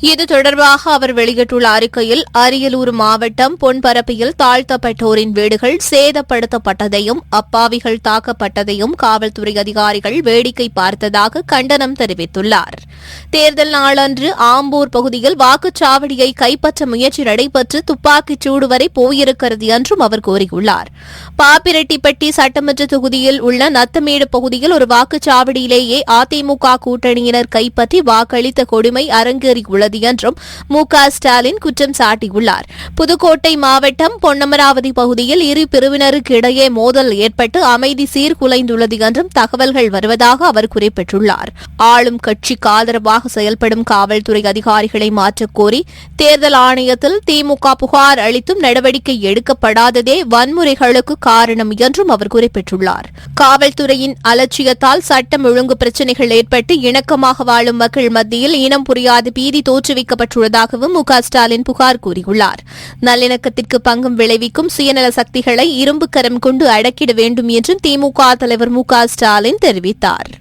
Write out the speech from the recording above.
இது தொடர்பாக அவர் வெளியிட்டுள்ள அறிக்கையில் அரியலூர் மாவட்டம் பொன்பரப்பியில் தாழ்த்தப்பட்டோரின் வீடுகள் சேதப்படுத்தப்பட்டதையும் அப்பாவிகள் தாக்கப்பட்டதையும் காவல்துறை அதிகாரிகள் வேடிக்கை பார்த்ததாக கண்டனம் தெரிவித்துள்ளார். தேர்தல் நாளன்று ஆம்பூர் பகுதியில் வாக்குச்சாவடியை கைப்பற்ற முயற்சி நடைபெற்று துப்பாக்கிச் சூடு வரை போயிருக்கிறது என்றும் அவர் கூறியுள்ளார். பாப்பிரெட்டிப்பட்டி சட்டமன்ற தொகுதியில் உள்ள நத்தமேடு பகுதியில் ஒரு வாக்குச்சாவடியிலேயே அதிமுக கூட்டணியினர் கைப்பற்றி வாக்களித்த கொடுமை உள்ளது என்றும் மு க ஸ்டாலின் குற்றம் சாட்டியுள்ளார். புதுக்கோட்டை மாவட்டம் பொன்னமராவதி பகுதியில் இரு பிரிவினருக்கு இடையே மோதல் ஏற்பட்டு அமைதி சீர்குலைந்துள்ளது என்றும் தகவல்கள் வருவதாக அவர் குறிப்பிட்டுள்ளார். ஆளும் கட்சிக்கு ஆதரவாக செயல்படும் காவல்துறை அதிகாரிகளை மாற்றக்கோரி தேர்தல் ஆணையத்தில் திமுக புகார் அளித்தும் நடவடிக்கை எடுக்கப்படாததே வன்முறைகளுக்கு காரணம் என்றும் அவர் குறிப்பிட்டுள்ளார். காவல்துறையின் அலட்சியத்தால் சட்டம் ஒழுங்கு பிரச்சினைகள் ஏற்பட்டு இணக்கமாக வாழும் மக்கள் மத்தியில் இனம் புரியாத பீதி சதி தோற்றுவிக்கப்பட்டுள்ளதாகவும் மு ஸ்டாலின் புகார் கூறியுள்ளார். நல்லிணக்கத்திற்கு பங்கும் விளைவிக்கும் சுயநல சக்திகளை இரும்பு கரம் கொண்டு அடக்கிட வேண்டும் என்றும் திமுக தலைவர் மு ஸ்டாலின் தெரிவித்தார்.